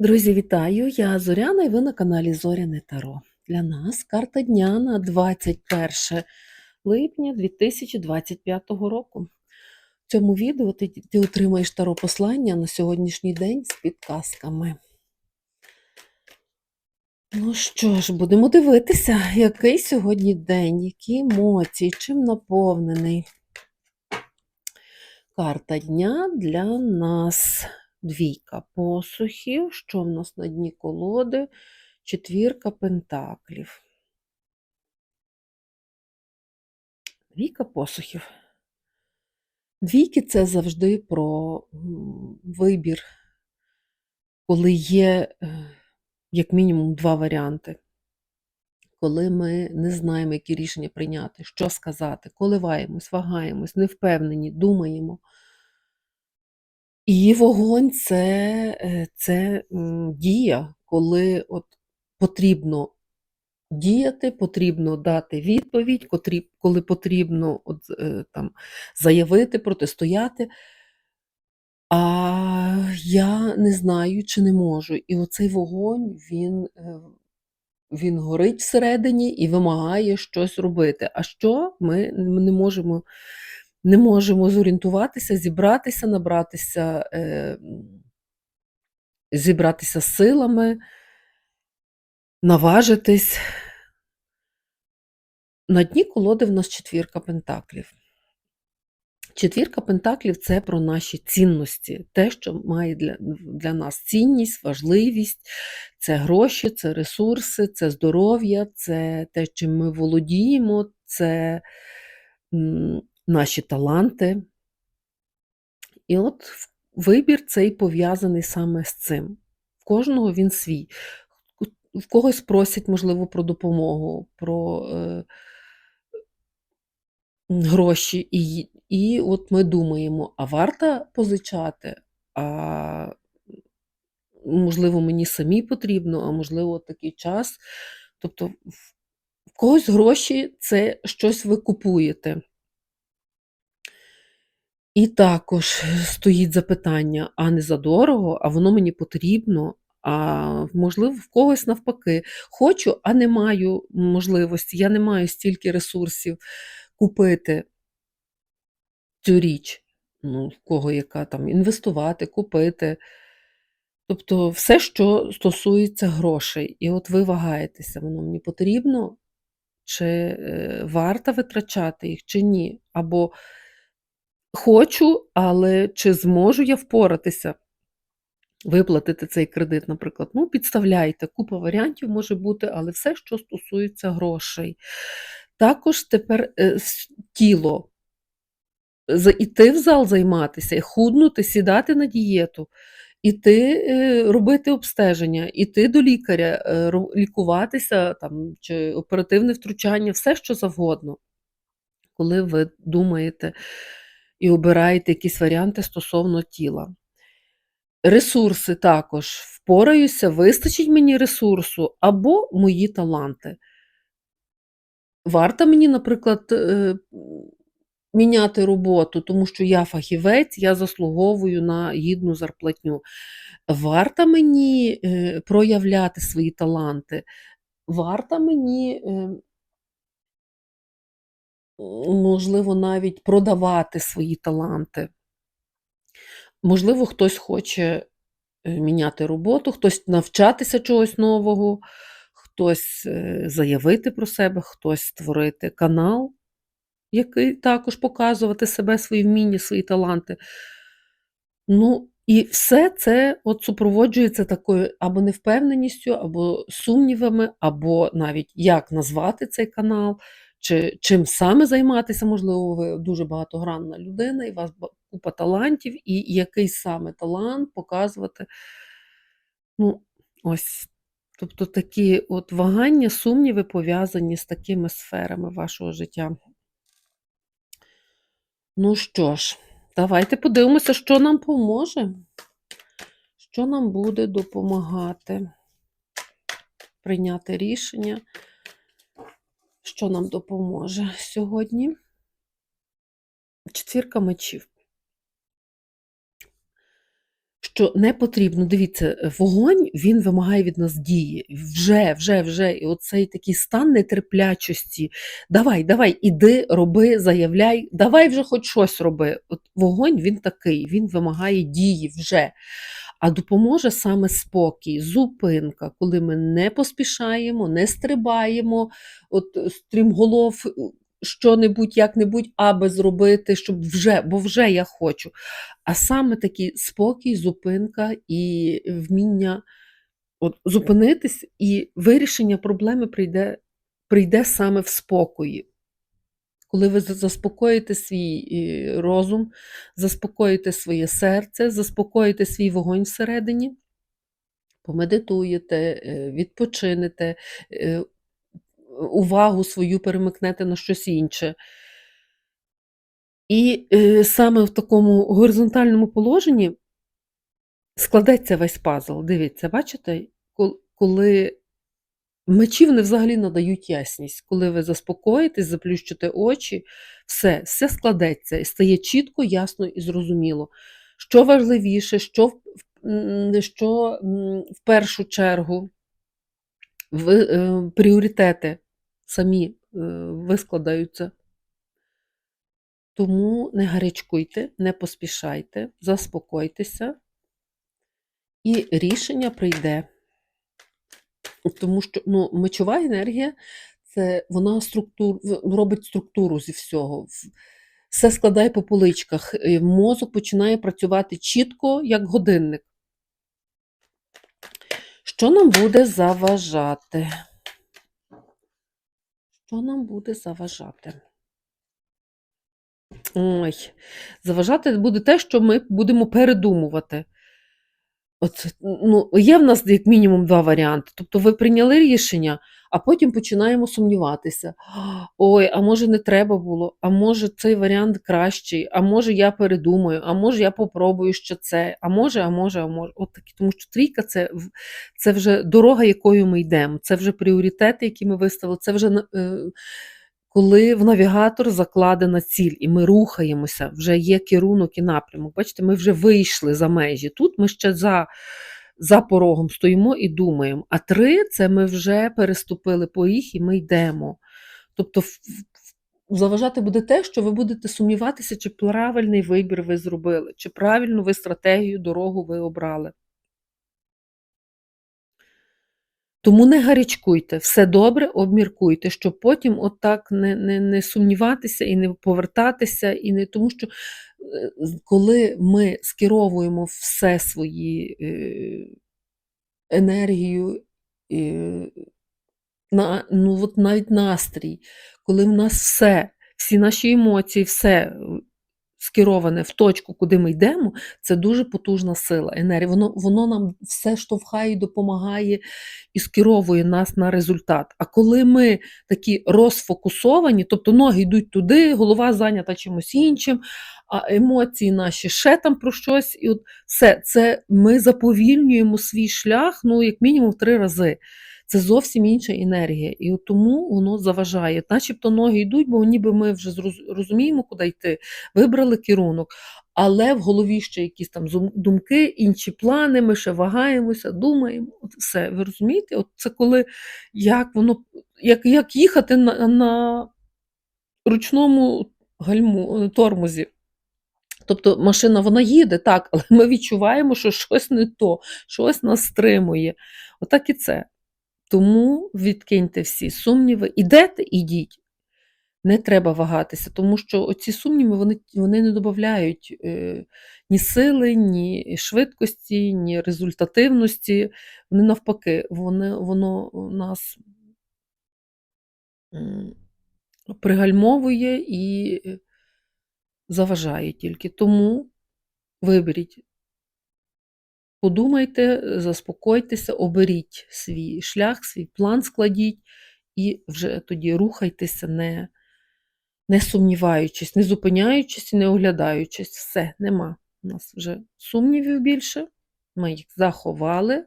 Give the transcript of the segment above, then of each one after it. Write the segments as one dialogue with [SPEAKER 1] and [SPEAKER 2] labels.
[SPEAKER 1] Друзі, вітаю! Я Зоряна і ви на каналі Зоряне Таро. Для нас карта дня на 21 липня 2025 року. В цьому відео ти, ти отримаєш таро послання на сьогоднішній день з підказками. Ну що ж, будемо дивитися, який сьогодні день, які емоції, чим наповнений. Карта дня для нас. Двійка посухів, що в нас на дні колоди, четвірка пентаклів. Двійка посухів. Двійки це завжди про вибір, коли є, е, як мінімум, два варіанти. Коли ми не знаємо, які рішення прийняти, що сказати, коливаємось, вагаємось, не впевнені, думаємо. І вогонь це е, це дія, коли от потрібно діяти, потрібно дати відповідь, коли потрібно от, е, там, заявити, протистояти. А я не знаю, чи не можу. І оцей вогонь, він е, він горить всередині і вимагає щось робити. А що ми не можемо не можемо зорієнтуватися, зібратися, набратися, е, зібратися силами, наважитись. На дні колоди в нас четвірка пентаклів. Четвірка пентаклів це про наші цінності, те, що має для для нас цінність, важливість, це гроші, це ресурси, це здоров'я, це те, чим ми володіємо, це наші таланти. І от вибір цей пов'язаний саме з цим. В кожного він свій. В когось просять, можливо, про допомогу, про е, гроші. І і от ми думаємо, а варто позичати, а можливо, мені самі потрібно, а можливо, такий час. Тобто, в когось гроші це щось ви купуєте. І також стоїть запитання, а не за дорого, а воно мені потрібно, а можливо, в когось навпаки. Хочу, а не маю можливості, я не маю стільки ресурсів купити цю річ, ну, в кого яка там інвестувати, купити. Тобто все, що стосується грошей. І от ви вагаєтеся, воно мені потрібно, чи е, варто витрачати їх, чи ні. Або Хочу, але чи зможу я впоратися, виплатити цей кредит, наприклад. Ну, підставляйте, купа варіантів може бути, але все, що стосується грошей. Також тепер е, тіло. Іти в зал займатися, худнути, сідати на дієту, іти е, робити обстеження, іти до лікаря, е, лікуватися там, чи оперативне втручання, все що завгодно, коли ви думаєте і обираєте якісь варіанти стосовно тіла. Ресурси також впораюся, вистачить мені ресурсу або мої таланти. Варто мені, наприклад, е, міняти роботу, тому що я фахівець, я заслуговую на гідну зарплатню. Варто мені е, проявляти свої таланти, варто мені ем, можливо, навіть продавати свої таланти. Можливо, хтось хоче е, міняти роботу, хтось навчатися чогось нового, хтось е, заявити про себе, хтось створити канал, який також показувати себе, свої вміння, свої таланти. Ну, і все це от супроводжується такою або невпевненістю, або сумнівами, або навіть як назвати цей канал, чи чим саме займатися, можливо, ви дуже багатогранна людина, і у вас купа талантів, і який саме талант показувати. Ну, ось. Тобто такі от вагання, сумніви пов'язані з такими сферами вашого життя. Ну що ж, давайте подивимося, що нам поможе, що нам буде допомагати прийняти рішення що нам допоможе сьогодні? Четвірка мечів. що не потрібно. Дивіться, вогонь він вимагає від нас дії. Вже, вже, вже. І оцей такий стан нетерплячості. Давай, давай, іди, роби, заявляй, давай вже хоч щось роби. От вогонь він такий, він вимагає дії вже. А допоможе саме спокій, зупинка, коли ми не поспішаємо, не стрибаємо, от е, стрімголов е, що-небудь, як-небудь, аби зробити, щоб вже, бо вже я хочу. А саме такий спокій, зупинка і вміння от, зупинитись, і вирішення проблеми прийде, прийде саме в спокої. Коли ви заспокоїте свій розум, заспокоїте своє серце, заспокоїте свій вогонь всередині, помедитуєте, е, відпочинете, е, увагу свою перемикнете на щось інше. І е, саме в такому горизонтальному положенні складеться весь пазл. Дивіться, бачите, коли мечі вони взагалі надають ясність, коли ви заспокоїтесь, заплющите очі, все, все складеться і стає чітко, ясно і зрозуміло. Що важливіше, що, що в першу чергу в, е, пріоритети самі е, вискладаються. Тому не гарячкуйте, не поспішайте, заспокойтеся, і рішення прийде. Тому що ну, мечова енергія це вона структур, робить структуру зі всього. Все складає по поличках. і Мозок починає працювати чітко, як годинник. Що нам буде заважати? Що нам буде заважати? Ой, заважати буде те, що ми будемо передумувати. От, ну, є в нас як мінімум два варіанти. Тобто ви прийняли рішення, а потім починаємо сумніватися. Ой, а може не треба було, а може цей варіант кращий, а може я передумаю, а може я попробую ще це, а може, а може, а може. От такі, тому що трійка це, це вже дорога, якою ми йдемо, це вже пріоритети, які ми виставили, це вже е, коли в навігатор закладена ціль, і ми рухаємося, вже є керунок і напрямок. Бачите, ми вже вийшли за межі. Тут ми ще за, за порогом стоїмо і думаємо. А три це ми вже переступили поріг і ми йдемо. Тобто, заважати буде те, що ви будете сумніватися, чи правильний вибір ви зробили, чи правильну ви стратегію, дорогу ви обрали. Тому не гарячкуйте, все добре обміркуйте, щоб потім отак не, не, не сумніватися і не повертатися, і не тому що е, коли ми скеровуємо все свої е, енергію, е, на, ну, от навіть настрій, коли в нас все, всі наші емоції, все скероване в точку, куди ми йдемо, це дуже потужна сила, енергія. Воно, воно нам все штовхає допомагає і скеровує нас на результат. А коли ми такі розфокусовані, тобто ноги йдуть туди, голова зайнята чимось іншим, а емоції наші ще там про щось, і от все це ми заповільнюємо свій шлях, ну, як мінімум, в три рази. Це зовсім інша енергія, і от тому воно заважає. Начебто ноги йдуть, бо ніби ми вже розуміємо, куди йти, вибрали керунок, але в голові ще якісь там думки, інші плани, ми ще вагаємося, думаємо. От все, ви розумієте? От це коли як воно, як, як їхати на, на ручному гальму, е, тормозі. Тобто машина вона їде, так, але ми відчуваємо, що щось не то, щось нас стримує. Отак і це. Тому відкиньте всі сумніви, ідете, ідіть. Не треба вагатися, тому що оці сумніви вони, вони не додають е, ні сили, ні швидкості, ні результативності. Вони навпаки, вони, воно нас пригальмовує і е, заважає тільки. Тому виберіть Подумайте, заспокойтеся, оберіть свій шлях, свій план складіть і вже тоді рухайтеся, не, не сумніваючись, не зупиняючись і не оглядаючись. Все, нема. У нас вже сумнівів більше, ми їх заховали,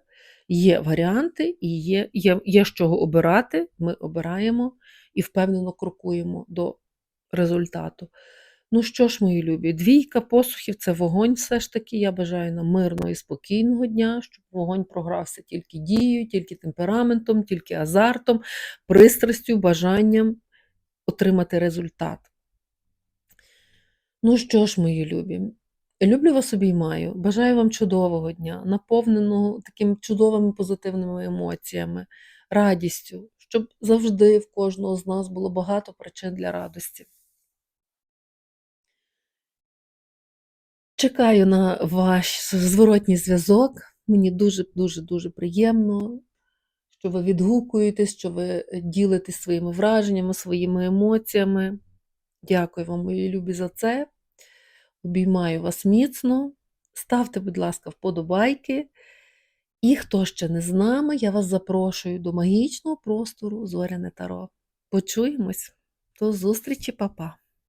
[SPEAKER 1] є варіанти і є, є, є з чого обирати. Ми обираємо і впевнено крокуємо до результату. Ну що ж, мої любі, двійка посухів це вогонь все ж таки. Я бажаю нам мирного і спокійного дня, щоб вогонь програвся тільки дією, тільки темпераментом, тільки азартом, пристрастю, бажанням отримати результат. Ну що ж, мої любі, люблю вас обіймаю, бажаю вам чудового дня, наповненого такими чудовими позитивними емоціями, радістю, щоб завжди в кожного з нас було багато причин для радості. Чекаю на ваш зворотній зв'язок. Мені дуже-дуже дуже приємно, що ви відгукуєтесь, що ви ділитесь своїми враженнями, своїми емоціями. Дякую вам, мої любі, за це. Обіймаю вас міцно. Ставте, будь ласка, вподобайки. І хто ще не з нами, я вас запрошую до магічного простору Зоряне Таро. Почуємось. До зустрічі, папа!